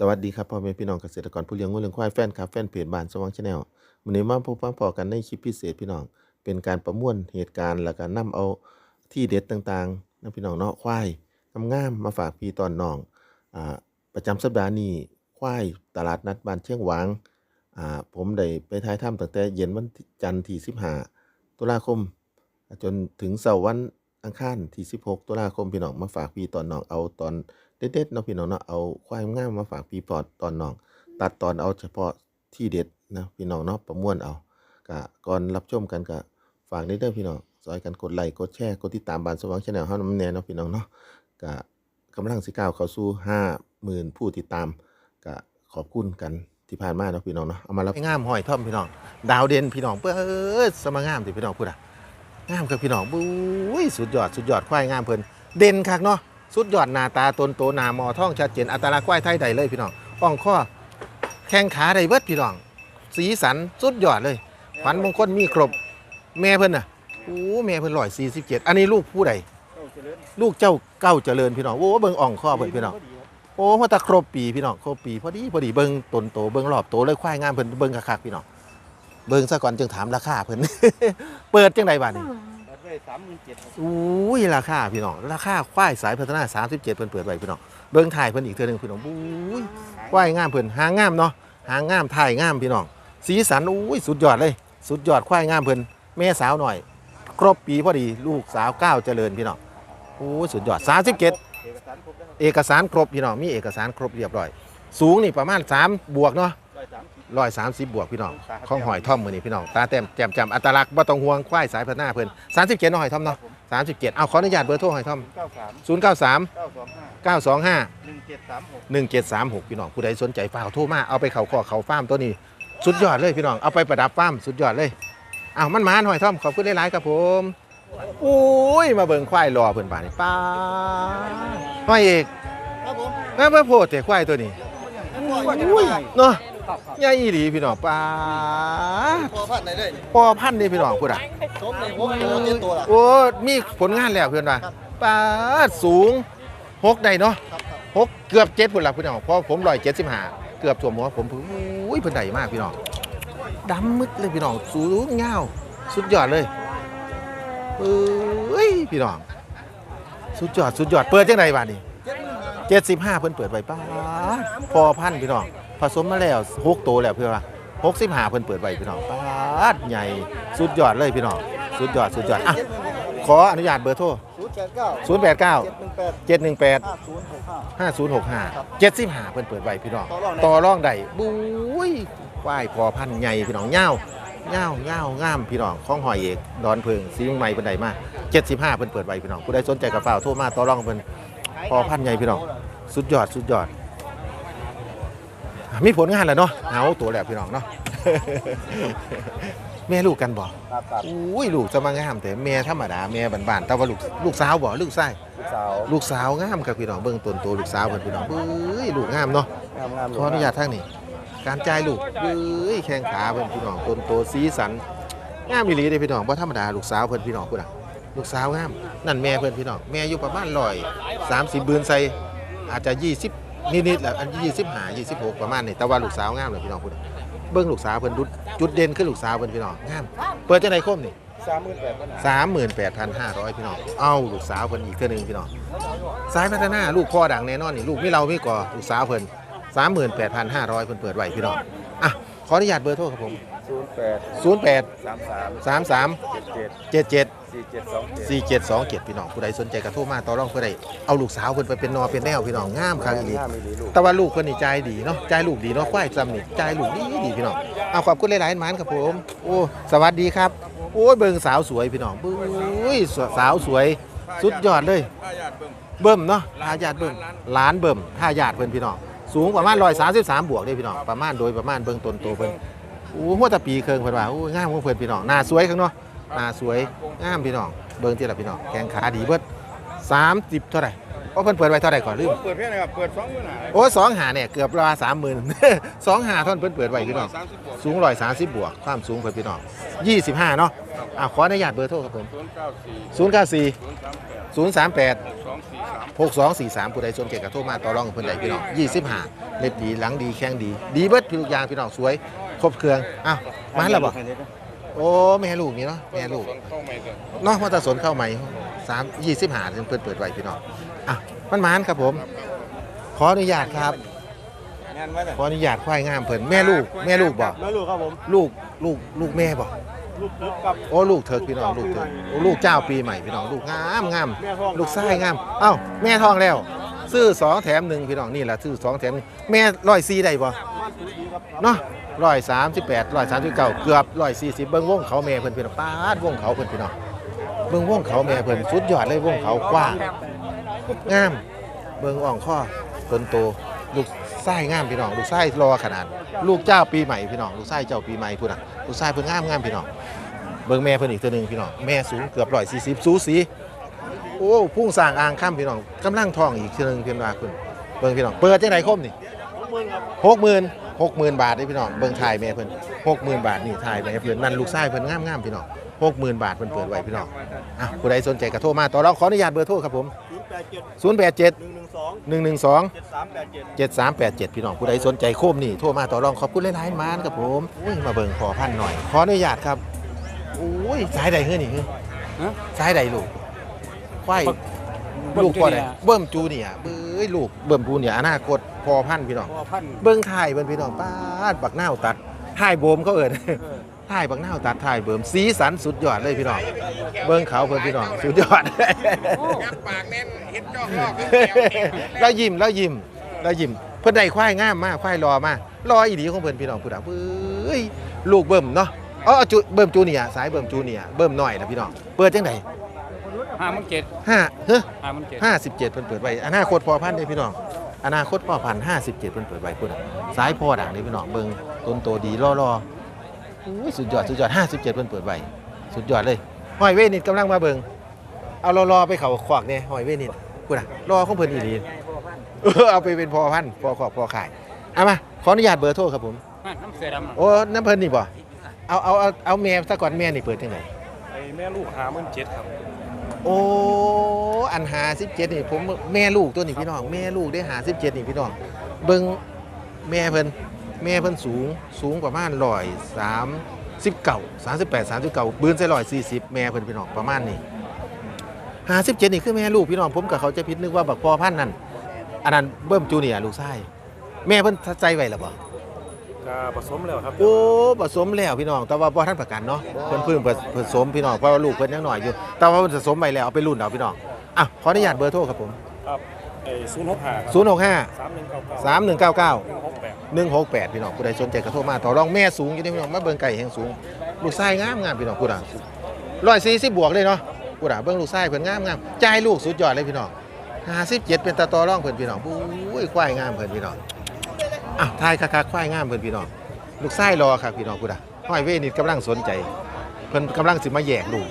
สวัสดีครับพ่อแม่พี่น้องเกษตรกรผู้เลี้ยงงูเลี้ยงควายแฟนครับแฟนเพจบ้านสว่างชาแนลวันนี้มาพบปะพอกันในคลิปพิเศษพี่น้อง เป็นการประมวลเหตุการณ์แล้วก็นำเอาที่เด็ดต่างๆนะพี่น้องเนาะควายงามๆมาฝากพี่ตอนน้องอ่าประจำสัปดาห์นี้ควายตลาดนัดบ้านเชียงหวางอ่าผมได้ไปท้ายถ้ำตั้งแต่เย็นวันจันทร์ที่15ตุลาคม จนถึงเสาร์วันอังคารที่ 16ตุลาคมพี่น้องมาฝากพี่ตอนน้องเอาตอน เด็ดๆเนาะพี่น้องเนาะเอาควายงามมาฝากพี่พอตอนน้อง ตัดตอนเอาเฉพาะที่เด็ดนะพี่น้องเนาะประมวลเอาก็ก่อนรับชมกันก็ฝากนิดเด้อพี่น้องซอยกันกดไลค์กดแชร์กดติดตามบานสว่างชาแนลเฮานำแน่เนาะพี่น้องเนาะก็กำลังสิก้าวเข้าสู่50,000ผู้ติดตามก็ขอบคุณกันที่ผ่านมาเนาะพี่น้องเนาะเอามารับงามหอยท่อมพี่น้อง ดาวเด่นพี่น้องเปิ้ดสมางามติพี่น้องพูดอะงามครับพี่น้องบุ้ยสุดยอดสุดยอดควายงามเพิ่นเด่นคักเนาะ สุดยอดหน้าตาตนโตหน้ามอท่องชัดเจนอัตลักษณ์ควายไทยใดเลยพี่น้องอ่องข้อแข้งขาใดเบิดพี่น้อง สีสันสุดยอดเลยขวัญมงคลมีครบ แม่เพิ่นน่ะโอ้แม่เพิ่นร้อยสี่สิบเจ็ดอันนี้ลูกผู้ใดลูกเจ้าเก้าเจริญพี่น้องโอ้เบิ่งอ่องข้อเพิ่นพี่น้องโอ้มาตะครบปีพี่น้องครบปีพอดีพอดีเบิ่งตนโตเบิ่งรอบโตเลยควายงามเพิ่นเบิ่งคักๆพี่น้องเบิ่งซะก่อนจึงถามราคาเพิ่นเปิดจังไดบัดนี้ ว้สามหมื่นเจ็ดอุ้ยราคาพี่น้องราคาควายสายพัฒนา37เพิ่นเปิดไว้พี่น้องเบิ่งถ่ายเพิ่นอีกเทื่อหนึงพี่น้องอุ้ยควายงามเพิ่นหางงามเนาะหางงามถ่ายงามพี่น้อง สีสันอุ้ยสุดยอดเลย สุดยอดควายงามเพิ่นแม่สาวหน่อย ครบปีพอดีลูกสาวก้าวเจริญพี่น้องโอ้ยสุดยอด37เอกสารครบแล้วเอกสารครบพี่น้องมีเอกสารครบเรียบร้อย สูงนี่ประมาณ 3 บวกเนาะร้อยสาม สิบ130บวกพี่น้องของหอยท่อมมือนี่พี่น้องตาเต็มแจ่มจำอัตลักษณ์บ่ต้องห่วงควายสายพัฒนาเพิ่น37เนาะหอยท่อมเนาะ37เอาขออนุญาตเบอร์โทรหอยท่อมเก้าสาม0 9 3เก้าสองห้า9 2 5หนึ่งเจ็ดสามหก1 7 3 6พี่น้องผู้ใดสนใจฝ้ากโทรมาเอาไปเขาข้อเขาฟาร์มตัวนี้สุดยอดเลยพี่น้องเอาไปประดับฟาร์มสุดยอดเลยอ้าวมันหมานหอยท่อมขอบคุณหลายๆครับผมโอ้ยมาเบิ่งควายรอเพิ่นป่านนี้ป้าห้อยเอกครับผมแม่เพิ่นโพดแต่ควายตัวนี้อุ้ยเนาะ ใหญ่อีหลีพี่น้องป้าพอพันไหนได้พอพันธุ์นี่พี่น้องพูดอะสมในหกตัวเจ็ดตัวละโอ้มีผลงานแล้วเพื่อนว่าป้าสูงหกได้เนาะครับครับหกเกือบเจ็ดพุ่นละพี่น้องเพราะผมร้อยเจ็ดสิบห้าเกือบถ่วมหัวผมอุ้ยเพิ่นใหญ่มากพี่น้องดำมึกเลยพี่น้องสูงเงาวสุดยอดเลยเอ้ยพี่น้องสุดยอดสุดยอดเปิดจังไดบ้านี้เจ็ดหมื่นห้าเจ็ดสิบห้าเพิ่นเปิดไว้ป้าดพอพันธุ์พี่น้อง ผสมมาแล้วหกตัวแล้วเพื่อนว่าหกสิบห้าเพิ่นเปิดไว้พี่น้องปาดใหญ่สุดยอดเลยพี่น้องสุดยอดสุดยอดอะขออนุญาตเบอร์โทรศูนย์แปดเก้า0 8 9เจ็ดหนึ่งแปด7 1 8ห้าศูนย์หกห้า5065 75เพิ่นเปิดไว้พี่น้องต่อรองได้ต่องได้บุ้ยควายพอพันธ์ใหญ่พี่น้องเงาเงาเงาวงามพี่น้องข้องหอยเอกดอนเพิงสีเมืองใหม่เพิ่นได้มา75เพิ่นเปิดไว้พี่น้องผู้ใดสนใจกับฝ้าโทรมาต่อรองเพิ่นพอพันธ์ใหญ่พี่น้องสุดยอดสุดยอด มีผลงานแล้วเนาะเอาตัวแล้วพี่น้องเนาะแม่ลูกกันบ่ครับครับอุ้ยลูกจะมางามแต่แม่ธรรมดาแม่บ้านๆแต่ว่าลูกลูกสาวบ่ลูกชายลูกสาวลูกสาวงามครับพี่น้องเบิ่งต้นโตลูกสาวเพิ่นพี่น้องเอ้ยลูกงามเนาะงามงามขออนุญาตทางนี้การจ่ายลูกเอ้ยแข้งขาเพิ่นพี่น้องต้นโตสีสันงามอีหลีเด้พี่น้องบ่ธรรมดาลูกสาวเพิ่นพี่น้องพุ่นน่ะลูกสาวงามนั่นแม่เพิ่นพี่น้องแม่อยู่ประมาณ100 30เบือนใส่อาจจะ20 นิดๆแหละอัน25 26ประมาณนี้แต่ว่าลูกสาวงามเลยพี่น้องพุ่นน่ะเบิ่งลูกสาวเพิ่นดุดจุดเด่นคือลูกสาวเพิ่นพี่น้องงามเปิดจังได๋คมนี่สามหมื่นแปดพันสามหมื่นแปดพันห้าร้อยพี่น้องเอาลูกสาวเพิ่นอีกเทื่อหนึงพี่น้องสายพัฒนาลูกพ่อดังแน่นอนนี่ลูกมีเรามีก่อลูกสาวเพิ่นสามหมื่นแปดพันห้าร้อยเพิ่นเปิดไว้พี่น้องอะขออนุญาตเบอร์โทรครับผมศูนย์แปดศูนย์แปดสามสามสามสามเจ็ดเจ็ดเจ็ดเจ็ด สี่เจ็ดสองเจ็ดสี่เจ็ดสองเจ็ดพี่น้องผู้ใดสนใจกระโทรมาต่อรองเพื่อใดเอาลูกสาวเพิ่นไปเป็นนอเป็นแนวพี่น้องงามครับอีหลี ห้ามิลลิลูก แต่ว่าลูกเพิ่นนี่ใจายดีเนาะใจายลูกดีเนาะควายจำนี่ใจายลูกดีดีพี่น้องเอาขอบคุณหลายๆหมานครับผม โอ้สวัสดีครับ โอ้ยเบิ่งสาวสวยพี่น้องบุ้ยสาวสวย สุดยอดเลย เบิ่มเนาะทายาทเบิ่มหลานเบิ่มทายาทเพิ่นพี่น้องสูงประมาณ133 บวกเด้พี่น้องประมาณโดยประมาณเบิ่งต้นโตเพิ่นโอ้หัวตะปีเคิงเพิ่นว่าโอ้งามของเพิ่นพี่น้องหน้าสวยข้างเนาะ หน้าสวยงามพี่น้อง เบิ่งที่ละพี่น้องแข้งขาดีเบิด30เท่าไหร่เพราะเพิ่นเปิดไว้เท่าไหร่ก่อนลืมเปิดเพียงนะครับ เปิดสองหมื่นห้าโอ้สองหาเนี่ยเกือบราสามหมื่นสองหาท่อนเพิ่นเปิดไว้พี่น้องสามสิบบวกสูงร้อยสามสิบบวก ความสูงเพิ่นพี่น้องยี่สิบห้าเนาะอ่าขออนุญาตเบอร์โทรครับผมศูนย์เก้าสี่ศูนย์เก้าสี่ศูนย์สามแปดศูนย์สามแปดสองสี่สามหกสองสี่สามผู้ใดสนใจกระโทรมาต่อรองกับเพิ่นใดพี่น้องยี่สิบห้าเล็บดีหลังดีแข้งดี ดีเบิดทุกอย่างพี่น้องสวย ครบเครื่องอ้าวมาแล้วบ่ โอ้แม่ลูกนี่เนาะแม่ลูกเข้าไม่เกินเนาะมาตาสนเข้าใหม่สามยี่สิบห้าเปิดเปิดไว้พี่น้องอะมันมานครับผม ขออนุญาตครับงานไว้เลยขออนุญาตควายงามเพิ่นแม่ลูกแม่ลูกบ่แม่ลูกครับผมลูกลูกลูกแม่บ่ลูกลึกกับโอ้ลูกเถิกพี่น้องลูกเถิกโอ้ลูกเจ้าปีใหม่พี่น้องลูกงามงามแม่ท้องลูกไส้งามเอ้าแม่ท้องแล้ว ซื้อสองแถมหนึ่งพี่น้องนี่แหละซื้อสองแถมหนึ่งแม่ร้อยสี่ได้บ่มาสูดีครับเนาะ ร้อยสามสิบแปดร้อยสามสิบเก้าเกือบร้อยสี่สิบเบิ้งวงเขาแม่เพิ่นพี่น้องป้าดวงเขาเพิ่นพี่น้องเบิ้งวงเขาแม่เพิ่นสุดยอดเลยวงเขากว้างงาม เบิ้งอ่องข้อต้นโตลูกไส้งามพี่น้องลูกไส้รอขนาด ลูกเจ้าปีใหม่พี่น้องลูกไส้เจ้าปีใหม่พุ่นน่ะลูกไส้เพิ่นงามงามพี่น้องเบิ้งแม่เพิ่นอีกตัวหนึ่งพี่น้องแม่สูงเกือบร้อยสี่สิบสูสีโอ้พุ่งสร้างอ่างข้ามพี่น้องกำลังทองอีกทีหนึ่งเพียงว่าคุณเบิ่งพี่น้องเปิดจังไดคมนี่หกหมื่นครับหกหมื่น หกหมื่นบาทเด้พี่น้องเบิ่งถ่ายแม่เพิ่นหกหมื่นบาทนี่ถ่ายแม่เพิ่นนั่นลูกชายเพิ่นงามๆพี่น้องหกหมื่นบาทเพิ่นเปิดไว้พี่น้องอะผู้ใดสนใจก็โทรมาต่อรองขออนุญาตเบอร์โทรครับผมศูนย์แปดเจ็ด087หนึ่งหนึ่งสอง112เจ็ดสามแปดเจ็ด7387พี่น้องผู้ใดสนใจโคมนี่โทรมาต่อรองขอบคุณหลายๆมานครับผมอุ้ยมาเบิ่งขอพันหน่อย ขออนุญาตครับโอ้ยสายใดเฮ้ยนี่เฮ้ยฮะสายใดลูกควายเบิ่ม ลูกพ่อใดจูเนียร์เบิ่มจูเนียร์เบ้ยลูกเบิ่มจูเนียร์อนาคตพอพันธุ์พี่น้องพอพันเบิ่งถ่ายเบิ่งพี่น้องป้าดบักหน้าวตัดถ่ายโบมเขาเอิ้นถ่ายบักหน้าวตัดถ่ายเบิ่มสีสันสุดยอดเลยพี่น้อง เบิ่งเขาเพิ่นพี่น้องสุดยอดปากแน่นเห็ดจอกลอกแล้วยิ้มแล้วยิ้มแล้วยิ้มเพิ่นได้ควายงามมากควายรอมากรออีหลีของเพิ่นพี่น้องผู้ดาเอ้ยลูกเบิ่มเนาะอ๋อจูเบิ่มจูเนียร์สายเบิ่มจูเนียร์เบิ่มน้อยนะพี่น้องเปิดจังได ห้ามันเจ็ดห้าเฮ้อห้ามันเจ็ดห้าสิบเจ็ดเพิ่นเปิดไว้อนาคตพอพันธุ์เด้พี่น้องอนาคตพอพันห้าสิบเจ็ดเพิ่นเปิดไว้พุ่นน่ะสายพอดังเด้พี่น้องเบิ่งต้นโตดีรอรออุ้ยสุดยอดสุดยอดห้าสิบเจ็ดเพิ่นเปิดไว้สุดยอดเลยหอยเวนิดกำลังมาเบิ่งเอารอรอไปเขาขวากเนี่ยหอยเวนิดพุ่นน่ะรอของเพิ่นอีหลีเออเอาไปเป็นพอพันธุ์พอขอบพอขายเอามาขออนุญาตเบอร์โทรครับผม ห้าน้ำเสือดำน่ะโอ้น้ำเพิ่นนี่บ่เอาเอาเอาเอาแม่ซะก่อนแม่นี่เปิดจังไดไอ้แม่ลูกหามื่นเจ็ดครับ โอ้อันหาสิบเจ็ดนี่ผมแม่ลูกตัวนี้พี่น้องแม่ลูกได้หาสิบเจ็ดนี่พี่น้องเบิ่งแม่เพิ่นแม่เพิ่นสูงสูงประมาณร้อยสามสิบเก้าสามสิบแปดสามสิบเก้าบืนใส่ร้อยสี่สิบแม่เพิ่นพี่น้องประมาณนี้หาสิบเจ็ดนี่คือแม่ลูกพี่น้องผมกับเขาใจะพิดนึกว่าบักพอพันธุ์นั่นอันนั้นเบิ่มจูเนียร์ลูกชายแม่เพิ่นทัดใจไว้แล้วบ่ ก็ผสมแล้วครับโอ้ผสมแล้วพี่น้อง แต่ว่าบ่ทันประกันเนาะเพิ่นเพิ่งผสมพี่น้องเพราะว่าลูกเพิ่นยังน้อยอยู่ แต่ว่าเพิ่นผสมไปแล้วเอาไปรุ่นเอาพี่น้องอะขออนุญาตเบอร์โทรครับผมครับไอ้ศูนย์หกห้า065สามหนึ่งเก้าเก้า3199หนึ่งหกแปด168พี่น้องผู้ใดสนใจก็โทรมาต่อรองแม่สูงอยู่นี่พี่น้องมาเบิ่งไก่แห่งสูง ลูกชายงามงามพี่น้องผู้ใด140บวกเลยเนาะผู้ใดเบิ่งลูกชายเพิ่นงามงามจ่ายลูกสุดยอดเลยพี่น้อง57เป็นตาต่อรองเพิ่นพี่น้องอุ้ยควายงามเพิ่นพี่น้อง อะทายคักๆควายงามเพิ่นพี่น้องลูกชายรอครับพี่น้องผู้ใดห้อยเวนิดกำลังสนใจ เพิ่นกำลังสิมาแยกลูก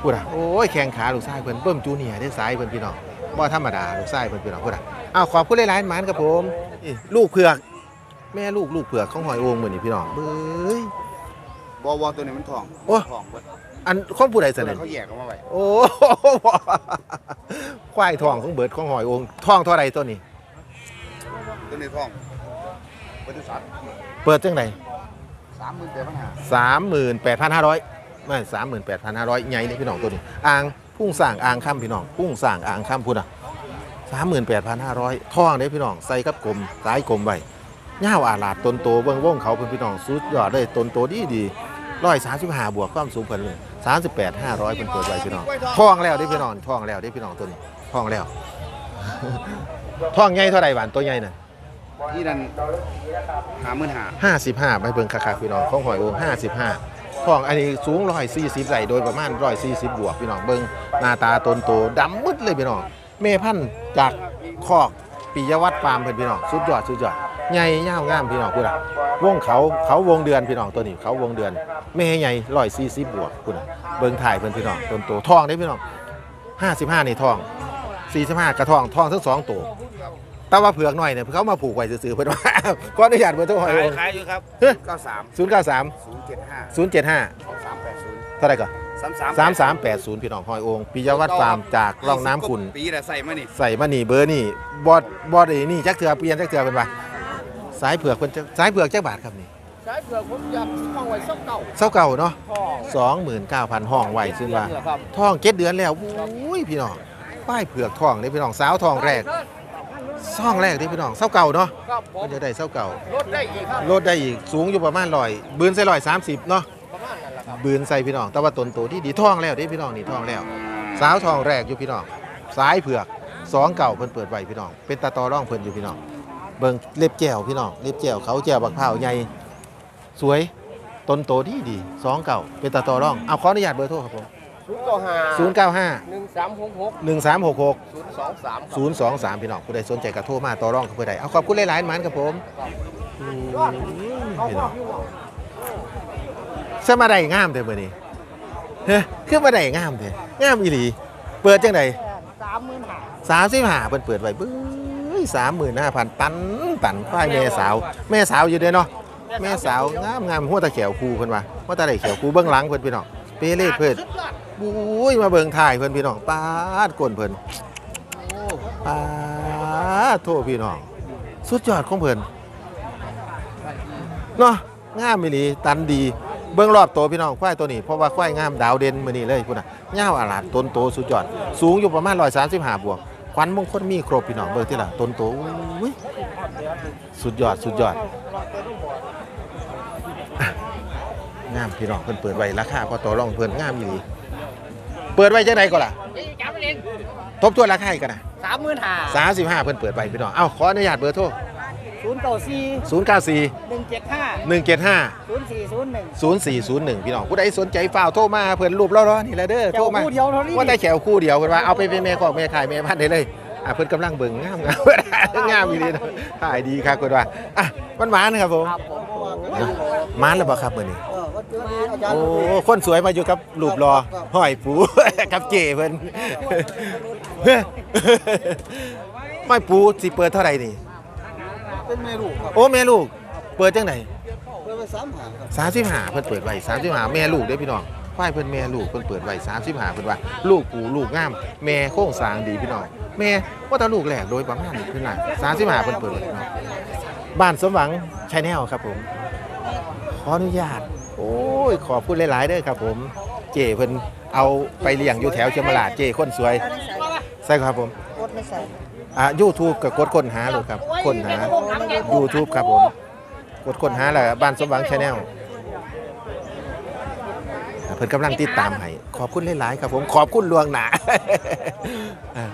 ผู้ใดโอ้ยแข้งขาลูกชายเพิ่นเบิ่มจูเนียร์ได้สายเพิ่นพี่น้องบ่ธรรมดาลูกชายเพิ่นพี่น้องผู้ใดอ้าวขอบคุณหลายๆหมานครับผมนี่ลูกเผือกแม่ลูกลูกเผือกของหอยโองมื้อนี้พี่น้องเบ้ยบอวอตัวนี้มันทองโอ้ทองเบิดอันของผู้ใดตัวเสนนั้อนเขาแยกออกมาไว้โอ้ควายทองของเบิดของหอยโองทองเท่าไรตัวนี้ ตัวนี้ทองบริษัทเปิดจังไดสามหมื่นแปดพันห้าสามหมื่นแปดพันห้าร้อยไม่สามหมื่นแปดพันห้าร้อยใหญ่เลยพี่น้องตัวนี้อ่างพุ่งสร้างอ่างค่ำพี่น้องพุ่งสร้างอ่างค่ำพุ่นอะสามหมื่นแปดพันห้าร้อยทองเด้พี่น้องใส่กับกลมสายกลมไว้เงาวอาลาดตนโตเบิ้งว่องเขาเป็นพี่น้องสุดยอดเลยตนโตดีดีร้อยสามสิบห้าบวกความสูงเพิ่นเลยสามสิบแปดห้าร้อยเป็นเปิดไว้พี่น้องทองแล้วเด้พี่น้องทองแล้วเด้พี่น้องตัวนี้ทองแล้วทองใหญ่เท่าไหร่หวานตัวใหญ่น่ะ ที่นั่นหาหมื่นห้าห้าสิบห้าไปเบิ่งคักๆพี่น้องของหอยโอ่งห้าสิบห้าทองอันนี้สูงร้อยสี่สิบไหลโดยประมาณร้อยสี่สิบบวกพี่น้องเบิ่งหน้าตาตนโตดำมืดเลยพี่น้องเมพันธุ์จากคอกปิยวัฒน์ฟาร์มเพิ่อนพี่น้องสุดยอดสุดยอดใหญ่ยาวงามพี่น้องพูดอะวงเขาเขาวงเดือนพี่น้องตัวนี้เขาวงเดือนแม่ใหญ่ร้อยสี่สิบบวกพูดอะเบิ่งถ่ายเพิ่อนพี่น้องตนโตทองได้พี่น้องห้าสิบห้าในทองสี่สิบห้ากระทองทองทั้งสองตัว แต่ว่าเผือกหน่อยเนี่ยเขามาผูกไว้ซื่อๆเพิ่นว่าขออนุญาตเบอร์โทรหอยโอ่งขายอยู่ครับเฮ้ยเก้าสามศูนย์เก้าสามศูนย์เจ็ดห้าศูนย์เจ็ดห้าสามแปดศูนย์ท่าไหร่ก่อนสามสามสามสามแปดศูนย์พี่น้องหอยองค์ปิยวัฒน์ฟาร์มจากร่องน้ำขุนปีละใส่มานี่ใส่มานี่เบอร์นี่บอดบอดไอ้นี่จักเถื่อเปลี่ยนจักเถื่อเป็นปะสายเผือกเป็นจักสายเผือกจักบาทครับนี่สายเผือกผมอยากห้องไว้สักเก่าเศร้าเก่าเนาะพ่อสองหมื่นเก้าพันห้องไหวซึ่งว่าครับท้องเจ็ดเดือนแล้วอุ้ยพี่น้องป้ายเผือกท้องนี่พี่น้องสาวท้องแรก ท้องแรกนี่พี่น้องเศร้าเก่าเนาะครับผมัมนจะได้เศร้าเก่าลดได้อีกครับลดได้อีกสูงอยู่ประมาณร้อยบืนใส่ร้อยสามสิบเนาะประมาณนั้นแหละครับบืนใส่พี่น้อง แต่ว่าตนโตที่ดีท้องแล้วนี่พี่น้องนี่ท้องแล้ว สาวท้องแรกอยู่พี่น้องสายเผือกสองเก่าเพิ่นเปิดไว้พี่น้อง เป็นตาตอร่องเพิ่นอยู่พี่น้อง เบิ่งเล็บแก้วพี่น้องเล็บแก้วเขาแก้วบักพร้าวใหญ่สวยต้นโตที่ดีสองเก่าเป็นตาตอร่องเอาขออนุญาตเบอร์โทรครับผม ศูนย์เก้าห้า095หนึ่งสามหกหก1366ศูนย์สองสาม023พี่น้องผู้ใดสนใจก็โทรมาต่อรองกับผู้ใดเอาขอบคุณหลายๆหมันครับผมอืมพี่น้องซะมาได้งามเด้อมื้อนี้เฮ้ยคือมาได้งามเด้องามอีหลี เปิดจังไดสามหมื่นห้า35เพิ่นเปิดไว้เบ้ย35,000ตันตันควายแม่สาว แม่สาวอยู่เด้อเนาะแม่สาวงามงามหัวตะแขวคูเพิ่นว่าหัวตะได้แขวคูเบื้องหลังเพิ่นพี่น้องเปเล่เพิ่นสุดย อุ้ยมาเบิ่งถ่ายเพิ่อนพี่น้องปาดก้นเพิ่อนปาดโทษพี่น้อง สุดยอดของเพิ่อนเนาะงามอีหลีตันดี เบิ่งรอบตัวพี่น้องควายตัวนี้เพราะว่าควายงามดาวเด่นมือนี้เลยพุ่นน่ะยาอาลาดต้นโตสุดยอด สูงอยู่ประมาณ135บวกขวัญมงคลมีครบพี่น้องเบิ่งที่ละต้นโตอุ้ยสุดยอดสุดยอดอะงามพี่น้องเพิ่นเปิดไว้ราคาพอต่อรองเพิ่นงามอีหลี เปิดไว้จังไดก็ล่ะจับไปเองทบทวนราคาอีกกันนะสามหมื่นห้า35เพิ่นเปิดไว้พี่น้องเอ้าขออนุญาตเบอร์โทรศูนย์เก้าสี่094หนึ่งเจ็ดห้า175ศูนย์สี่ศูนย์หนึ่ง0401พี่น้องผู้ใดสนใจฝ่าวโทรมาเพิ่นรูปรอๆนี่แหละเด้อโทรมาคู่เดียวเท่านี้ว่าแต่แขวคู่เดียวเพิ่นว่าเอาไปเป็นแม่ของแม่ขายแม่พันธุ์ได้เลยอะเพิ่นกำลังเบิ่งงามงามงามอีหลีนะถ่ายดีครับเพิ่นว่าอะมันหวานครับผมครับผมหมานแล้วบ่ครับมื้อนี้ เออวันเกิดนี้อาจารย์โอ้คนสวยมาอยู่กับรูปรอห้อยปูกับเจเพิ่นห้อยปูสิเปิดเท่าไหร่นี่เป็นเมรูครับโอ้แม่ลูก เปิดจังไหนเปิดไปสามหาครับสามสิบห้าเพิ่นเปิดไว้สามสิบห้าแม่ลูกเด้อพี่น้องควายเพิ่นแม่ลูกเพิ่นเปิดไว้สามสิบห้าเพิ่นว่า ลูกปู่ลูกงาม แม่โค้งสร้างดีพี่น้องแม่ว่าแต่ลูกแรกโดยประมาณนี้เพิ่นน่ะสามสิบห้าเพิ่นเปิดไว้พี่น้องบ้านสมหวังชแนลครับผมขออนุญาตโอ้ยขอบคุณหลายๆเด้อครับ ผม เจเพิ่นเอาไปเลี้ยงอยู่แถวเชียงมาลาดเจคนสวยใช่ครับผมกดไม่ใส่อ่า YouTube ก็กดค้นหาเลยครับค้นหา YouTube ครับผม กดค้นหาแล้วบ้านสมหวังชาแนลเพิ่นกำลังติดตามให้ขอบคุณหลาย ๆ ครับ ผมขอบคุณลวงหนาอ่า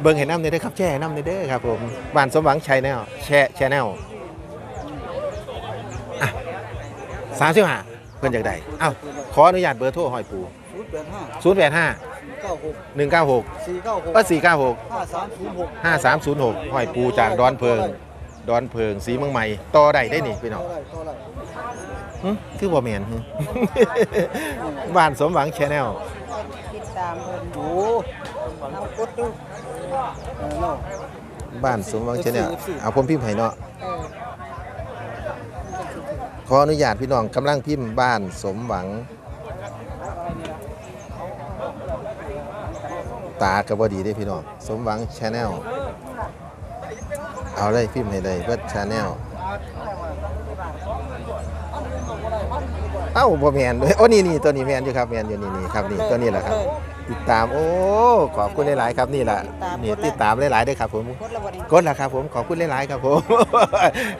เบิ่งให้น้ำในเด้อครับแช่น้ำในเด้อครับผมบ้านสมหวังชาแนลแช่ชาแนลอะสามสิบห้า เพิ่นอยากได้เอ้าขออนุญาตเบอร์โทรหอยปูศูนย์แปดห้า0 8 5เก้าหก1 9 6สี่เก้าหกก็4 9 6 ห้าสามศูนย์หกห้าสามศูนย์หกหอยปูจากดอนเพิง ดอนเพิงสีเมืองใหม่ต่อได้ได้นี่พี่น้องเท่าไหร่เท่าไหร่หึคือบ่แมนหึ บ้านสมหวังแชนแนลติดตามเพิ่นโอ้เอากดดูเออเนาะบ้านสมหวังแชนแนล FC เอาผมพิมพ์ให้เนาะเออ ขออนุญาตพี่น้องกำลังพิมพ์บ้านสมหวัง ตากระบดีได้พี่น้อง สมหวังชาแนลเอาเลยพิมพ์ให้เลยเพื่อชาแนลเอ้าบ่แมนด้วยโอ้นี่นี่ตัวนี้แมนอยู่ครับแมนอยู่นี่นี่ครับนี่ตัวนี้แหละครับ ติดตาม โอ้ ขอบคุณหลาย ๆ ครับนี่แหละนี่ติดตามหลาย ๆ ด้วยครับผมกดแล้วบ่ดีกดแล้วครับผม ขอบคุณหลาย ๆ ครับผม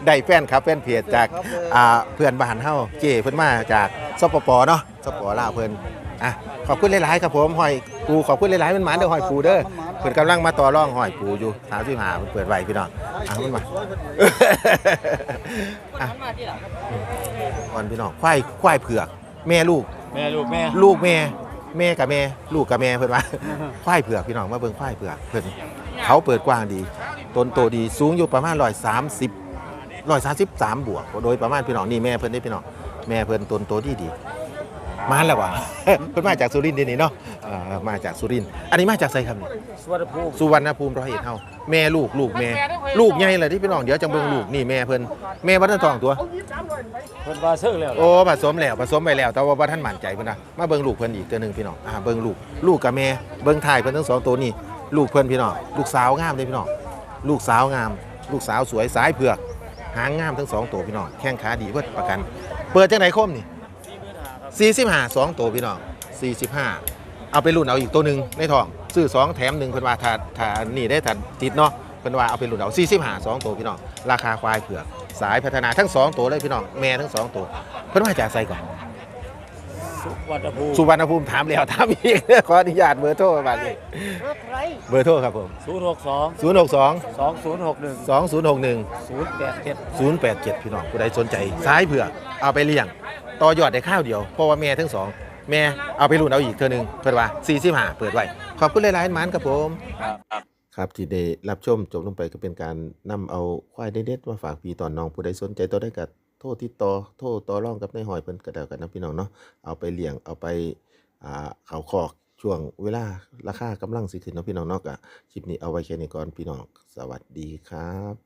ได้แฟนครับแฟนเพจจากอ่าเพื่อนบ้านเฮาเจเพิ่นมาจากสปปเนาะสปปลาวเพิ่นอะขอบคุณหลาย ๆ ครับผมหอยปูขอบคุณหลาย ๆ มันหมานเด้อหอยปูเด้อเพิ่นกำลังมาต่อรองหอยปูอยู่35เพิ่นเปิดไว้พี่น้องอะมันมาอะก่อนพี่น้องควายควายเผือก แม่ลูก แม่ลูกแม่ลูกแม่ แม่กับแม่ลูกกับแม่เพิ่นว่า ควายเผือกพี่น้องมาเบิ่งควายเผือกเพิ่นเขาเปิดกว้างดีต้นโตดีสูงอยู่ประมาณ130 133บวก โดยประมาณพี่น้องนี่แม่เพิ่นได้พี่น้องแม่เพิ่นต้นโตดีดีมาแล้วว่ะเพิ่นมาจากสุรินทร์เดี๋ยวนี่เนาะ อ่ามาจากสุรินทร์อันนี้มาจากไสครับนี่สวัสดิภูมิสุวรรณภูมิร้อยเอ็ดเฮาแม่ลูกลูกแม่ ลูกใหญ่เลยที่พี่น้องเดี๋ยวจังเบิ่งลูกนี่แม่เพิ่นแม่บ่ทันท้องตัว เพิ่นว่าซื้อแล้วโอ้ผสมแล้วผสมไปแล้วแต่ว่าบ่ทันมั่นใจเพิ่นนะมาเบิ่งลูกเพิ่นอีกตัวหนึงพี่น้องอ่าเบิ่งลูกลูกกับแม่เบิ่งถ่ายเพิ่นทั้งสองตัวนี่ลูกเพิ่นพี่น้องลูกสาวงามเลยพี่น้องลูกสาวงาม ลูกสาวสวยสายเผือก หางงามทั้งสองตัวพี่น้องแข้งขาดีเพิ่นประกัน เปิดจังไหนคมนี่45สองตัวพี่น้อง45 เอาไปรุ่นเอาอีกตัวหนึงในท้องซื้อสองแถมหนึ่งเพิ่นว่าถ้าถ้านี่ได้ถ้าติดเนาะเพิ่นว่าเอาไปรุ่นเอา45สองตัวพี่น้องราคาควายเผือกสายพัฒนาทั้งสองตัวเลยพี่น้องแม่ทั้งสองตัวเพิ่นมาจากไสก่อนสวัสดิภูมิสุวรรณภูมิถามแล้วถามอีกขออนุญาตเบอร์โทรบัดนี้เบอร์โทรครับผมศูนย์หกสอง062สองศูนย์หกหนึ่ง2061ศูนย์แปดเจ็ด087 พี่น้องผู้ใดสนใจสายเผือกเอาไปเลี้ยงต่อยอดได้ข้าวเดียวเพราะว่าแม่ทั้งสอง แม่เอาไปรุ่นเอาอีกเท่านึงเพิ่นว่า45เปิดไว้ขอบคุณหลายๆหมานครับผมครับที่ได้รับชมจบลงไปก็เป็นการนำเอาควายเด็ดๆมาฝากพี่ตอนน้องผู้ใดสนใจตัวได้กับโทษติดต่อโทษต่อรองกับนายหอยเพิ่นก็ได้กันนะพี่น้องเนาะเอาไปเลี้ยงเอาไปอ่าเขาคอกช่วงเวลาราคากำลังสิขึ้นเนาะพี่น้องเนาะก็คลิปนี้เอาไว้แค่นี้ก่อนพี่น้องสวัสดีครับ